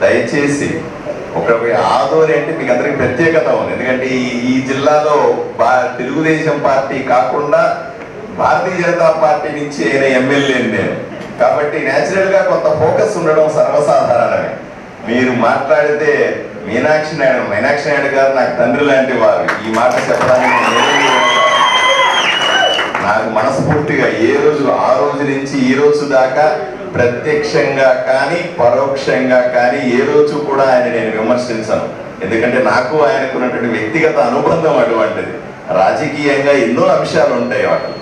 దయచేసి ఒక ఆదోని అంటే మీకు అందరికి ప్రత్యేకత ఉంది. ఎందుకంటే ఈ జిల్లాలో బా తెలుగుదేశం పార్టీ కాకుండా భారతీయ జనతా పార్టీ నుంచి ఆయన ఎమ్మెల్యే నేను. కాబట్టి నేచురల్గా కొంత ఫోకస్ ఉండడం సర్వసాధారణమే. మీరు మాట్లాడితే మీనాక్షి నాయుడు మీనాక్షి నాయుడు గారు నాకు తండ్రి లాంటి వారు. ఈ మాట చెప్పడానికి నాకు మనస్ఫూర్తిగా ఏ రోజు ఆ రోజు నుంచి ఈ రోజు దాకా ప్రత్యక్షంగా కానీ పరోక్షంగా కానీ ఏ రోజు కూడా ఆయన నేను విమర్శించను. ఎందుకంటే నాకు ఆయనకున్నటువంటి వ్యక్తిగత అనుబంధం అటువంటిది. రాజకీయంగా ఎన్నో అంశాలు ఉంటాయి వాటి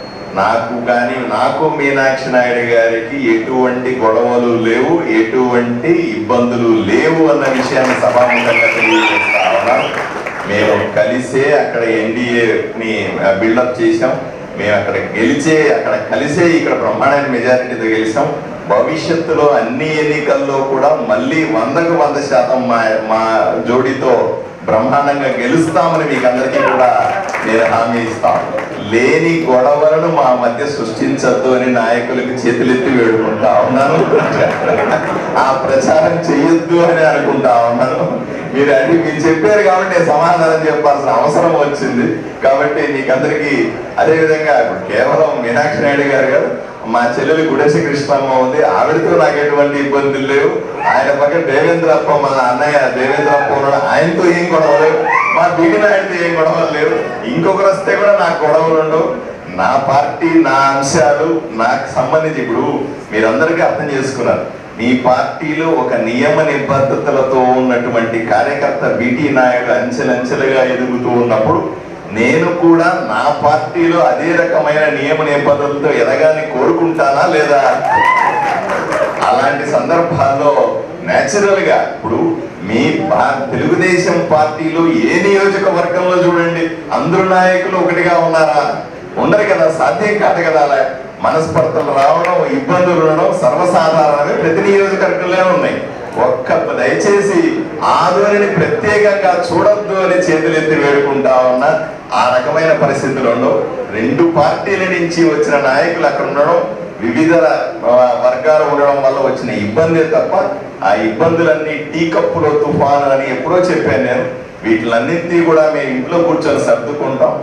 నాకు కానీ నాకు మీనాక్షి నాయుడు గారికి ఎటువంటి గొడవలు లేవు ఎటువంటి ఇబ్బందులు లేవు అన్న విషయాన్ని సభాముఖంగా తెలియజేస్తా ఉన్నాను మేము కలిసే అక్కడ ఎన్డీఏని బిల్డప్ చేశాం. మేము అక్కడ గెలిచే అక్కడ కలిసే ఇక్కడ బ్రహ్మాండమైన మెజారిటీతో గెలిచాం. భవిష్యత్తులో అన్ని ఎన్నికల్లో కూడా మళ్ళీ వందకు వంద శాతం మా మా జోడీతో బ్రహ్మాండంగా గెలుస్తామని మీకు అందరికీ కూడా నేను హామీ ఇస్తాను లేని గొడవలను మా మధ్య సృష్టించద్దు అని నాయకులకు చేతులెత్తి వేడుకుంటా ఉన్నాను. ఆ ప్రచారం చేయొద్దు అని అనుకుంటా ఉన్నాను. మీరు అది మీరు చెప్పారు కాబట్టి నేను సమాధానం చెప్పాల్సిన అవసరం వచ్చింది. కాబట్టి మీకందరికీ అందరికీ అదేవిధంగా ఇప్పుడు కేవలం మీనాక్షి నాయుడు గారు గారు మా చెల్లెలు గుడేసి కృష్ణమ్మ ఉంది. ఆవిడతో నాకు ఎటువంటి ఇబ్బందులు లేవు. ఆయన పక్కన దేవేంద్రప్ప మా అన్నయ్య దేవేంద్రప్ప ఉన్నాడు. ఆయనతో ఏం గొడవ లేవు. మా బిగి ఆయనతో ఏం గొడవలు లేవు. ఇంకొకరు వస్తే కూడా నాకు గొడవలు ఉండవు. నా పార్టీ నా అంశాలు నాకు సంబంధించి ఇప్పుడు మీరందరికీ అర్థం చేసుకున్నారు. మీ పార్టీలో ఒక నియమ నిబద్ధతలతో ఉన్నటువంటి కార్యకర్త బీటీ నాయుడు అంచెలంచెలుగా ఎదుగుతూ ఉన్నప్పుడు నేను కూడా నా పార్టీలో అదే రకమైన నియమ నిబద్ధతలతో ఎదగాని కోరుకుంటానా లేదా? అలాంటి సందర్భాల్లో న్యాచురల్గా ఇప్పుడు మీ తెలుగుదేశం పార్టీలో ఏ నియోజకవర్గంలో చూడండి అందరు నాయకులు ఒకటిగా ఉన్నారా? ఉండరు కదా సాధ్యం కాదు కదా అలా మనస్పర్ధలు రావడం ఇబ్బందులు ఉండడం సర్వసాధారణమే ప్రతి నియోజకవర్గంలో ఉన్నాయి. ఒక్క దయచేసి ఆదోనిని ప్రత్యేకంగా చూడొద్దు అని చేతులెత్తి వేడుకుంటా ఉన్న ఆ రకమైన పరిస్థితులు రెండు పార్టీల నుంచి వచ్చిన నాయకులు అక్కడ ఉండడం వివిధ వర్గాలు ఉండడం వల్ల వచ్చిన ఇబ్బంది తప్ప ఆ ఇబ్బందులన్నీ టీ కప్పులో తుఫాను అని ఎప్పుడో చెప్పాను నేను. వీటిలన్నింటినీ కూడా మేము ఇంట్లో కూర్చొని సర్దుకుంటాం.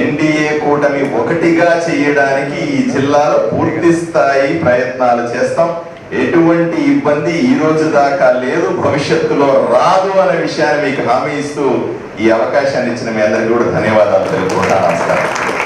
ఎన్డీఏ కూటమి ఒకటిగా చేయడానికి ఈ జిల్లాలో పూర్తి స్థాయి ప్రయత్నాలు చేస్తాం. ఎటువంటి ఇబ్బంది ఈ రోజు దాకా లేదు భవిష్యత్తులో రాదు అనే విషయాన్ని మీకు హామీ ఇస్తూ ఈ అవకాశాన్ని ఇచ్చిన మీ అందరికీ కూడా ధన్యవాదాలు తెలుపుకుంటా. నమస్కారం.